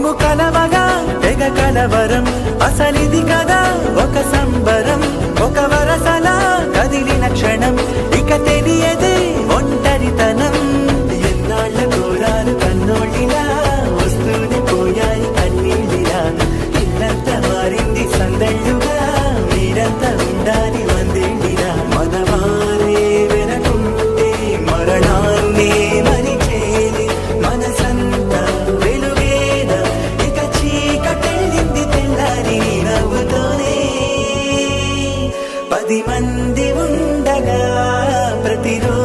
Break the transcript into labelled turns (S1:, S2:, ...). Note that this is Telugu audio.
S1: మేము కలవగా తెగ కలవరం అసలిది కదా ఒక సంబరం ఒక వరసలా కదిలిన క్షణం ఇక తెలియదే ఒంటరితనం. ఎన్నాళ్ళ కోరాలు కన్నోళ్ళిలా కొద్ది మంది ఉండగా ప్రతిరోజు